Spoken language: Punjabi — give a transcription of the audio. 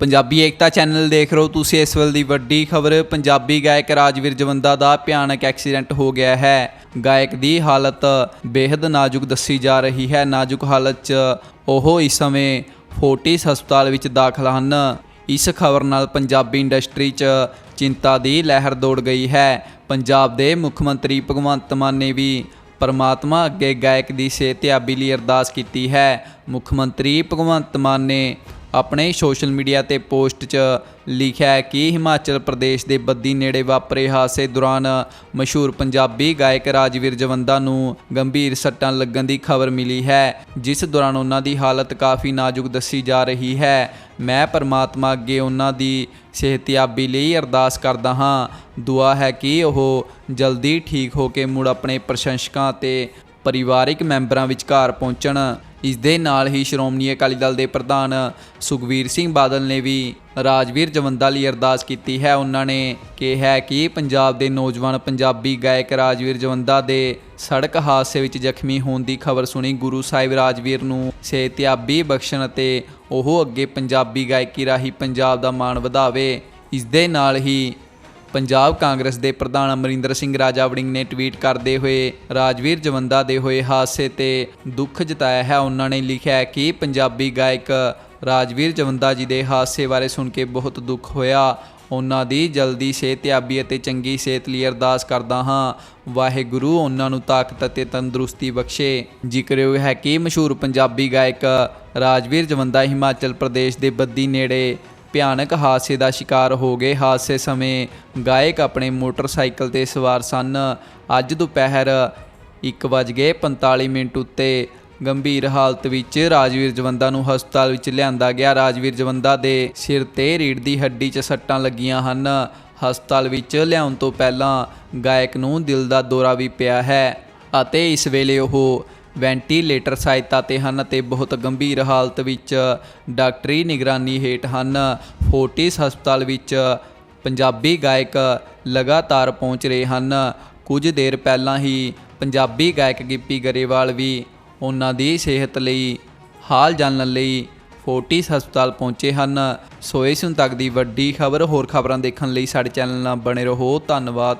ਪੰਜਾਬੀ ਏਕਤਾ ਚੈਨਲ ਦੇਖ ਰਹੇ ਹੋ ਤੁਸੀਂ, ਇਸ ਵੇਲੇ ਦੀ ਵੱਡੀ ਖਬਰ, ਪੰਜਾਬੀ ਗਾਇਕ ਰਾਜਵੀਰ ਜਵੰਦਾ ਦਾ ਭਿਆਨਕ ਐਕਸੀਡੈਂਟ ਹੋ ਗਿਆ ਹੈ। ਗਾਇਕ ਦੀ ਹਾਲਤ ਬੇहद ਨਾਜ਼ੁਕ ਦੱਸੀ ਜਾ ਰਹੀ ਹੈ। ਨਾਜ਼ੁਕ ਹਾਲਤ 'ਚ ਉਹ ਇਸ ਸਮੇਂ ਫੋਰਟਿਸ ਹਸਪਤਾਲ ਵਿੱਚ ਦਾਖਲ ਹਨ। ਇਸ ਖਬਰ ਨਾਲ ਪੰਜਾਬੀ ਇੰਡਸਟਰੀ 'ਚ ਚਿੰਤਾ ਦੀ ਲਹਿਰ ਦੌੜ ਗਈ ਹੈ। ਪੰਜਾਬ ਦੇ ਮੁੱਖ ਮੰਤਰੀ ਭਗਵੰਤ ਮਾਨ ਨੇ ਵੀ ਪਰਮਾਤਮਾ ਅੱਗੇ ਗਾਇਕ ਦੀ ਸਿਹਤਯਾਬੀ ਲਈ ਅਰਦਾਸ ਕੀਤੀ ਹੈ। ਮੁੱਖ ਮੰਤਰੀ ਭਗਵੰਤ ਮਾਨ ਨੇ ਆਪਣੇ ਸੋਸ਼ਲ ਮੀਡੀਆ ਤੇ ਪੋਸਟ 'ਚ ਲਿਖਿਆ ਹੈ ਕਿ ਹਿਮਾਚਲ ਪ੍ਰਦੇਸ਼ ਦੇ ਬੱਦੀ ਨੇੜੇ ਵਾਪਰੇ ਹਾਦਸੇ ਦੌਰਾਨ ਮਸ਼ਹੂਰ ਪੰਜਾਬੀ ਗਾਇਕ ਰਾਜਵੀਰ ਜਵੰਦਾ ਨੂੰ ਗੰਭੀਰ ਸੱਟਾਂ ਲੱਗਣ ਦੀ ਖਬਰ ਮਿਲੀ ਹੈ, ਜਿਸ ਦੌਰਾਨ ਉਹਨਾਂ ਦੀ ਹਾਲਤ ਕਾਫੀ ਨਾਜ਼ੁਕ ਦੱਸੀ ਜਾ ਰਹੀ ਹੈ। ਮੈਂ ਪਰਮਾਤਮਾ ਅੱਗੇ ਉਹਨਾਂ ਦੀ ਸਿਹਤਯਾਬੀ ਲਈ ਅਰਦਾਸ ਕਰਦਾ ਹਾਂ। ਦੁਆ ਹੈ ਕਿ ਉਹ ਜਲਦੀ ਠੀਕ ਹੋ ਕੇ ਮੁੜ ਆਪਣੇ ਪ੍ਰਸ਼ੰਸਕਾਂ ਤੇ ਪਰਿਵਾਰਿਕ ਮੈਂਬਰਾਂ ਵਿਚਕਾਰ ਪਹੁੰਚਣ। ਇਸ ਦੇ ਨਾਲ ਹੀ ਸ਼੍ਰੋਮਣੀ ਅਕਾਲੀ ਦਲ ਦੇ ਪ੍ਰਧਾਨ ਸੁਖਵੀਰ ਸਿੰਘ ਬਾਦਲ ਨੇ ਵੀ ਰਾਜਵੀਰ ਜਵੰਦਾ ਲਈ ਅਰਦਾਸ ਕੀਤੀ ਹੈ। ਉਹਨਾਂ ਨੇ ਕਿਹਾ ਕਿ ਪੰਜਾਬ ਦੇ ਨੌਜਵਾਨ ਪੰਜਾਬੀ ਗਾਇਕ ਰਾਜਵੀਰ ਜਵੰਦਾ ਦੇ ਸੜਕ ਹਾਦਸੇ ਵਿੱਚ ਜ਼ਖਮੀ ਹੋਣ ਦੀ ਖਬਰ ਸੁਣੀ। ਗੁਰੂ ਸਾਹਿਬ ਰਾਜਵੀਰ ਨੂੰ ਸਿਹਤਯਾਬੀ ਬਖਸ਼ਣ ਅਤੇ ਉਹ ਅੱਗੇ ਪੰਜਾਬੀ ਗਾਇਕੀ ਰਾਹੀਂ ਪੰਜਾਬ ਦਾ ਮਾਣ ਵਧਾਵੇ। ਇਸ ਦੇ ਨਾਲ ਹੀ ਪੰਜਾਬ ਕਾਂਗਰਸ ਦੇ ਪ੍ਰਧਾਨ ਅਮਰਿੰਦਰ ਸਿੰਘ ਰਾਜਾ ਵੜਿੰਗ ਨੇ ਟਵੀਟ ਕਰਦੇ ਹੋਏ ਰਾਜਵੀਰ ਜਵੰਦਾ ਦੇ ਹੋਏ ਹਾਦਸੇ ਤੇ ਦੁੱਖ ਜਤਾਇਆ ਹੈ। ਉਹਨਾਂ ਨੇ ਲਿਖਿਆ ਹੈ ਕਿ ਪੰਜਾਬੀ ਗਾਇਕ ਰਾਜਵੀਰ ਜਵੰਦਾ ਜੀ ਦੇ ਹਾਦਸੇ ਬਾਰੇ ਸੁਣ ਕੇ ਬਹੁਤ ਦੁੱਖ ਹੋਇਆ। ਉਹਨਾਂ ਦੀ ਜਲਦੀ ਸਿਹਤਯਾਬੀ ਅਤੇ ਚੰਗੀ ਸਿਹਤ ਲਈ ਅਰਦਾਸ ਕਰਦਾ ਹਾਂ। ਵਾਹਿਗੁਰੂ ਉਹਨਾਂ ਨੂੰ ਤਾਕਤ ਅਤੇ ਤੰਦਰੁਸਤੀ ਬਖਸ਼ੇ। ਜ਼ਿਕਰਯੋਗ ਹੈ ਕਿ ਮਸ਼ਹੂਰ ਪੰਜਾਬੀ ਗਾਇਕ ਰਾਜਵੀਰ ਜਵੰਦਾ ਹਿਮਾਚਲ ਪ੍ਰਦੇਸ਼ ਦੇ ਬੱਦੀ ਨੇੜੇ ਭਿਆਨਕ ਹਾਦਸੇ ਦਾ ਸ਼ਿਕਾਰ ਹੋ ਗਏ। ਹਾਦਸੇ ਸਮੇਂ ਗਾਇਕ ਆਪਣੇ ਮੋਟਰਸਾਈਕਲ ਤੇ ਸਵਾਰ ਸਨ। ਅੱਜ ਦੁਪਹਿਰ 1:45 ਮਿੰਟ ਉੱਤੇ ਗੰਭੀਰ ਹਾਲਤ ਵਿੱਚ ਰਾਜਵੀਰ ਜਵੰਦਾ ਨੂੰ ਹਸਪਤਾਲ ਵਿੱਚ ਲਿਆਂਦਾ ਗਿਆ। ਰਾਜਵੀਰ ਜਵੰਦਾ ਦੇ ਸਿਰ ਤੇ ਰੀੜ੍ਹ ਦੀ ਹੱਡੀ 'ਚ ਸੱਟਾਂ ਲੱਗੀਆਂ ਹਨ। ਹਸਪਤਾਲ ਵਿੱਚ ਲਿਆਉਣ ਤੋਂ ਪਹਿਲਾਂ ਗਾਇਕ ਨੂੰ ਦਿਲ ਦਾ ਦੌਰਾ ਵੀ ਪਿਆ ਹੈ ਅਤੇ ਇਸ ਵੇਲੇ ਉਹ ਵੈਂਟੀਲੇਟਰ ਸਹਾਇਤਾ ਤੇ ਹਨ ਅਤੇ ਬਹੁਤ ਗੰਭੀਰ ਹਾਲਤ ਵਿੱਚ ਡਾਕਟਰੀ ਨਿਗਰਾਨੀ ਹੇਠ ਹਨ। ਫੋਰਟਿਸ ਹਸਪਤਾਲ ਵਿੱਚ ਪੰਜਾਬੀ ਗਾਇਕ ਲਗਾਤਾਰ ਪਹੁੰਚ ਰਹੇ ਹਨ। ਕੁਝ ਦੇਰ ਪਹਿਲਾਂ ਹੀ ਪੰਜਾਬੀ ਗਾਇਕ ਗਿੱਪੀ ਗਰੇਵਾਲ ਵੀ ਉਹਨਾਂ ਦੀ ਸਿਹਤ ਲਈ ਹਾਲ ਜਾਣਨ ਲਈ ਫੋਰਟਿਸ ਹਸਪਤਾਲ ਪਹੁੰਚੇ ਹਨ। ਸੋ ਇਸ ਹੁਣ ਤੱਕ ਦੀ ਵੱਡੀ ਖਬਰ, ਹੋਰ ਖਬਰਾਂ ਦੇਖਣ ਲਈ ਸਾਡੇ ਚੈਨਲ ਨਾਲ ਬਣੇ ਰਹੋ। ਧੰਨਵਾਦ।